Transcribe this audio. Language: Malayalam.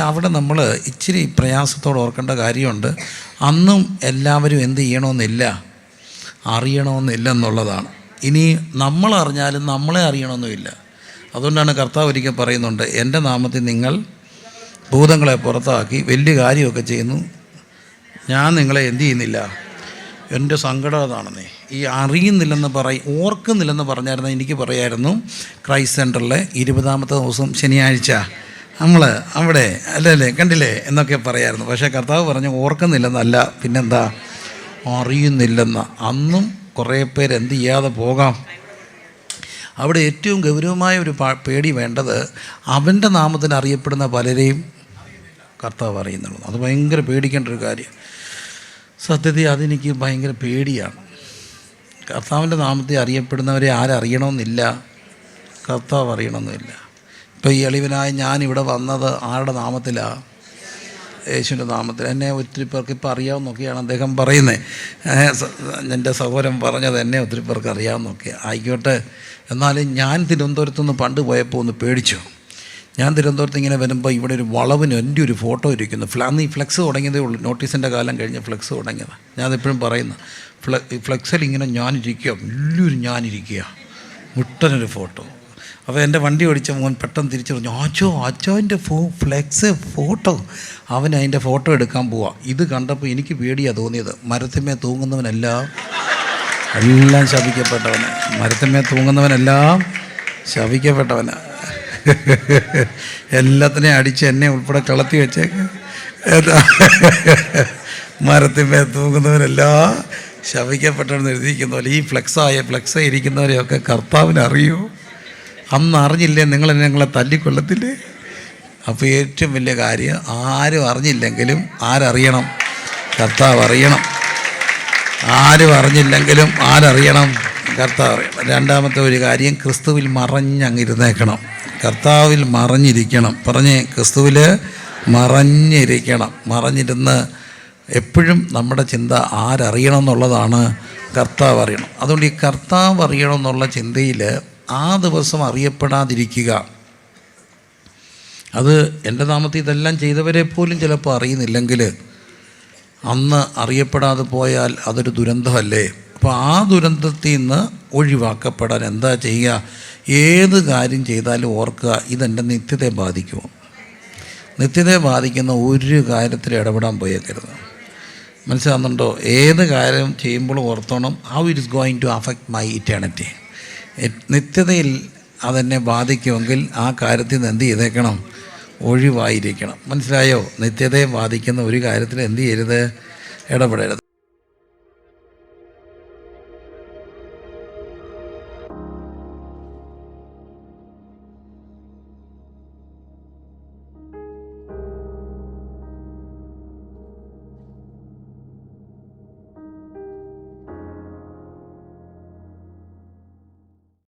അവിടെ നമ്മൾ ഇച്ചിരി പ്രയാസത്തോടെ ഓർക്കേണ്ട കാര്യമുണ്ട്. അന്നും എല്ലാവരും എന്ത് ചെയ്യണമെന്നില്ല അറിയണമെന്നില്ല എന്നുള്ളതാണ്. ഇനി നമ്മൾ അറിഞ്ഞാലും നമ്മളെ അറിയണമെന്നുമില്ല. അതുകൊണ്ടാണ് കർത്താവ് ഒരിക്കൽ പറയുന്നുണ്ട് എന്റെ നാമത്തിൽ നിങ്ങൾ ഭൂതങ്ങളെ പുറത്താക്കി വലിയ കാര്യമൊക്കെ ചെയ്യുന്നു. ഞാൻ നിങ്ങളെ എന്തു ചെയ്യുന്നില്ല? എന്റെ സങ്കടം അതാണെന്നേ. ഈ അറിയുന്നില്ലെന്ന് പറയും ഓർക്കുന്നില്ലെന്ന് പറഞ്ഞായിരുന്നു എനിക്ക് പറയായിരുന്നു ക്രൈസ്റ്റ് സെന്ററിലെ ഇരുപതാമത്തെ ദിവസം ശനിയാഴ്ച. നമ്മൾ അവിടെ അല്ലേ അല്ലേ കണ്ടില്ലേ എന്നൊക്കെ പറയായിരുന്നു. പക്ഷേ കർത്താവ് പറഞ്ഞു ഓർക്കുന്നില്ലെന്നല്ല പിന്നെന്താ? അറിയുന്നില്ലെന്ന. അന്നും കുറേ പേര് എന്ത് ചെയ്യാതെ പോകാം. അവിടെ ഏറ്റവും ഗൗരവമായ ഒരു പേടി വേണ്ടത് അവന്റെ നാമത്തിന് അറിയപ്പെടുന്ന പലരെയും കർത്താവ് അറിയുന്നുള്ളൂ. അത് ഭയങ്കര പേടിക്കേണ്ട ഒരു കാര്യം. സത്യത്തിൽ അതെനിക്ക് ഭയങ്കര പേടിയാണ്. കർത്താവിന്റെ നാമത്തെ അറിയപ്പെടുന്നവരെ ആരറിയണമെന്നില്ല കർത്താവ് അറിയണമെന്നില്ല. ഇപ്പോൾ ഈ എളിവനായി ഞാനിവിടെ വന്നത് ആരുടെ നാമത്തിലാണ് യേശുവിന്റെ നാമത്തിൽ. എന്നെ ഒത്തിരി പേർക്ക് ഇപ്പോൾ അറിയാമെന്നൊക്കെയാണ് അദ്ദേഹം പറയുന്നത് എന്റെ സഹോദരൻ പറഞ്ഞത് എന്നെ ഒത്തിരി പേർക്ക് അറിയാമെന്നൊക്കെ ആയിക്കോട്ടെ. എന്നാലും ഞാൻ തിരുവനന്തപുരത്ത് നിന്ന് പണ്ട് പോയപ്പോൾ ഒന്ന് പേടിച്ചു. ഞാൻ തിരുവനന്തപുരത്ത് ഇങ്ങനെ വരുമ്പോൾ ഇവിടെ ഒരു വളവിന് എന്റെ ഒരു ഫോട്ടോ ഇരിക്കുന്നു. ഫ്ല അന്ന് ഈ ഫ്ലെക്സ് തുടങ്ങിയതേ ഉള്ളൂ. നോട്ടീസിന്റെ കാലം കഴിഞ്ഞ് ഫ്ലെക്സ് തുടങ്ങിയതാണ് ഞാനെപ്പോഴും പറയുന്നു ഫ്ലെ ഫ്ലെക്സിൽ ഇങ്ങനെ ഞാനിരിക്കുക വലിയൊരു ഞാനിരിക്കുക മുട്ടനൊരു ഫോട്ടോ. അപ്പോൾ എന്റെ വണ്ടി ഓടിച്ച മോൻ പെട്ടെന്ന് തിരിച്ചു പറഞ്ഞു ആച്ചോ അച്ചോന്റെ ഫോ ഫ്ലെക്സ് ഫോട്ടോ. അവൻ അതിന്റെ ഫോട്ടോ എടുക്കാൻ പോവാ. ഇത് കണ്ടപ്പോൾ എനിക്ക് പേടിയാണ് തോന്നിയത്. മരത്തിന്മേ തൂങ്ങുന്നവനെല്ലാം എല്ലാം ശപിക്കപ്പെട്ടവന്. മരത്തിന്മേ തൂങ്ങുന്നവനെല്ലാം ശപിക്കപ്പെട്ടവന്. എല്ലാത്തിനെയും അടിച്ച് എന്നെ ഉൾപ്പെടെ കളത്തി വെച്ചേക്ക്. മരത്തിന്മേ മരത്തിന്മേൽ തൂങ്ങുന്നവരെല്ലാം ശപിക്കപ്പെട്ടവനെന്ന് എഴുതിയിരിക്കുന്ന ഈ ഫ്ലെക്സായ ഫ്ലെക്സ് ഇരിക്കുന്നവരെയൊക്കെ കർത്താവിന് അറിയൂ അന്ന് അറിഞ്ഞില്ലേ നിങ്ങൾ ഞങ്ങളെ തല്ലിക്കൊള്ളത്തില്ലേ അപ്പോൾ ഏറ്റവും വലിയ കാര്യം ആരും അറിഞ്ഞില്ലെങ്കിലും ആരറിയണം? കർത്താവ് അറിയണം. ആരും അറിഞ്ഞില്ലെങ്കിലും ആരറിയണം? കർത്താവ് അറിയണം. രണ്ടാമത്തെ ഒരു കാര്യം ക്രിസ്തുവിൽ മറഞ്ഞങ്ങിരുന്നേക്കണം. കർത്താവിൽ മറഞ്ഞിരിക്കണം. പറഞ്ഞേ ക്രിസ്തുവിൽ മറഞ്ഞിരിക്കണം. മറഞ്ഞിരുന്ന് എപ്പോഴും നമ്മുടെ ചിന്ത ആരറിയണം എന്നുള്ളതാണ് കർത്താവ് അറിയണം. അതുകൊണ്ട് ഈ കർത്താവ് അറിയണം എന്നുള്ള ചിന്തയിൽ ആ ദിവസം അറിയപ്പെടാതിരിക്കുക. അത് എന്റെ നാമത്തിൽ ഇതെല്ലാം ചെയ്തവരെ പോലും ചിലപ്പോൾ അറിയുന്നില്ലെങ്കിൽ അന്ന് അറിയപ്പെടാതെ പോയാൽ അതൊരു ദുരന്തമല്ലേ? അപ്പോൾ ആ ദുരന്തത്തിൽ നിന്ന് ഒഴിവാക്കപ്പെടാൻ എന്താ ചെയ്യുക? ഏത് കാര്യം ചെയ്താലും ഓർക്കുക ഇതെന്റെ നിത്യതയെ ബാധിക്കുമോ? നിത്യതയെ ബാധിക്കുന്ന ഒരു കാര്യത്തിൽ ഇടപെടാൻ പോയേക്കരുത്. മനസ്സിലാകുന്നുണ്ടോ ഏത് കാര്യം ചെയ്യുമ്പോൾ ഓർത്തോണം how it is going to affect my eternity നിത്യതയിൽ അതെന്നെ ബാധിക്കുമെങ്കിൽ ആ കാര്യത്തിൽ നിന്ന് എന്ത് ചെയ്തേക്കണം? ഒഴിവായിരിക്കണം. മനസ്സിലായോ? നിത്യതയെ ബാധിക്കുന്ന ഒരു കാര്യത്തിൽ എന്ത് ചെയ്യരുത്? ഇടപെടരുത്.